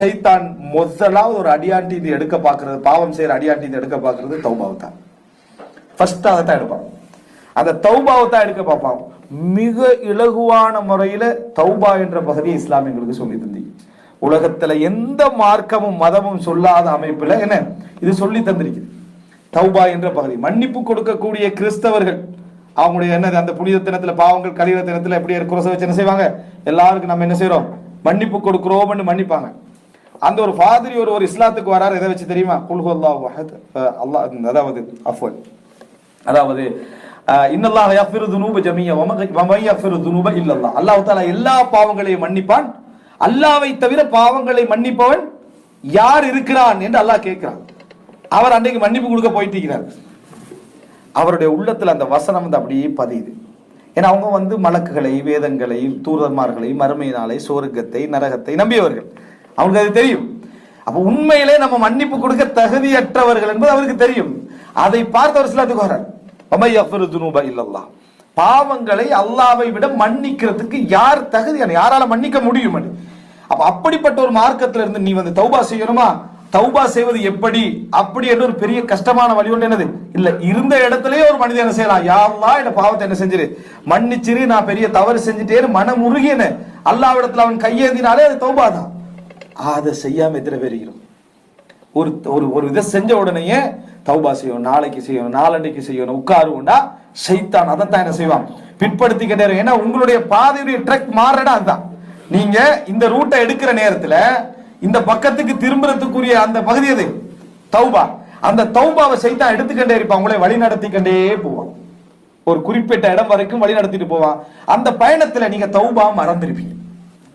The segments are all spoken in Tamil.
சைத்தான் முதலாவது ஒரு அடியாண்டி இது எடுக்க பார்க்கறது பாவம் செய்யற அடியாண்டி இது எடுக்க பார்க்கறது தௌபாவை தான் ஃபர்ஸ்ட் அதை தான் எடுப்பான். அந்த தௌபாவை தான் எடுக்க பார்ப்பான். மிக இலகுவான முறையில தௌபா என்ற பகுதியை இஸ்லாம் எங்களுக்கு சொல்லி தந்தி. உலகத்துல எந்த மார்க்கமும் மதமும் சொல்லாத அமைப்புல என்ன? இது சொல்லி தந்திருக்குது. தௌபா என்ற பகுதி. மன்னிப்பு கொடுக்கக்கூடிய கிறிஸ்தவர்கள் அவங்களுடைய என்னது? அந்த புனித தினத்துல பாவங்கள் கலித தினத்துல எப்படி குறைச வச்சு என்ன செய்வாங்க? எல்லாருக்கும் நம்ம என்ன செய்யறோம் மன்னிப்பு கொடுக்குறோம்னு மன்னிப்பாங்க. அந்த ஒரு ஃபாதிரி ஒரு ஒரு இஸ்லாத்துக்கு வராரு. எதை வச்சு தெரியுமா? குல்ஹுல்லா அல்லாஹ் வஹத் அல்லாஹ் அதாவது அஃப்வன் அதாவது இன்னல்லாஹ் யஃபிரு துனூப ஜமியா வம யஃபிரு துனூப இல்லல்லாஹ் அல்லாஹ். தஆலா எல்லா பாவங்களையும் மன்னிப்பான். அல்லாஹ்வை தவிர பாவங்களை மன்னிப்பவன் யார் இருக்கிறான் என்று அல்லாஹ் கேட்கிறான். அவர் அன்றைக்கு மன்னிப்பு கொடுக்க போயிட்டு இருக்கிறார் அவருடைய உள்ளத்தில் அந்த வசனம் வந்து அப்படியே பதியுது. ஏன்னா அவங்க வந்து மலக்குகளை வேதங்களை தூரமார்களை மறுமை நாளை சோர்க்கத்தை நரகத்தை நம்பியவர்கள். அவங்களுக்கு அது தெரியும். அப்ப உண்மையிலே நம்ம மன்னிப்பு கொடுக்க தகுதியற்றவர்கள் என்பது அவருக்கு தெரியும். அதை பார்த்து அவர் சிலத்துக்கு வர்றார். பாவங்களை அல்லாவை விட மன்னிக்கிறதுக்கு யார் தகுதியான யாரால மன்னிக்க முடியும் அப்ப அப்படிப்பட்ட ஒரு மார்க்கத்துல இருந்து நீ வந்து தௌபா செய்யணுமா? தௌபா செய்வது எப்படி? அப்படி என்று ஒரு பெரிய கஷ்டமான வழி ஒன்று என்னது? இல்ல இருந்த இடத்துலயே ஒரு மனிதன் என்ன செய்யலாம்? யாரெல்லாம் என்ன பாவத்தை என்ன செஞ்சிரு? மன்னிச்சிரு நான் பெரிய தவறு செஞ்சுட்டேன்னு மனம் உருகியன அல்லாவிடத்துல அவன் கையேந்தினாலே அது தௌபா தான் அதை செய்யாம எத்தனை பேர் இருக்கிறோம்? ஒரு ஒரு ஒரு இதை செஞ்ச உடனேயே தௌபா செய்யணும் நாளைக்கு செய்யணும் நாளன்னைக்கு செய்யணும் உட்காருவோம்டா. சைத்தான் தான் என்ன செய்வான்? பிற்படுத்திக்கிட்டே இருக்கும். ஏன்னா உங்களுடைய பாதையுடைய ட்ரக் மாறுறடா அதுதான். நீங்க இந்த ரூட்டை எடுக்கிற நேரத்துல இந்த பக்கத்துக்கு திரும்புறதுக்குரிய அந்த பகுதி எது? தௌபா. அந்த தௌபாவை சைத்தான் எடுத்துக்கிட்டே இருப்பான். உங்களை வழி நடத்திக்கிட்டே போவான். ஒரு குறிப்பிட்ட இடம் வரைக்கும் வழி நடத்திட்டு போவான். அந்த பயணத்துல நீங்க தௌபா மறந்துருப்பீங்க.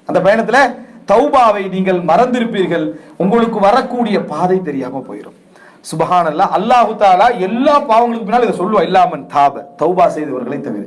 அந்த பயணத்துல தௌபாவை நீங்கள் மறந்திருப்பீர்கள். உங்களுக்கு வரக்கூடிய பாதை தெரியாம போயிடும் சுபஹானல்லா அல்லாஹு தாலா எல்லா பாவங்களுக்கு பின்னால் இதை சொல்லுவா இல்லாமன் தாப. தௌபா செய்தவர்களை தவிர.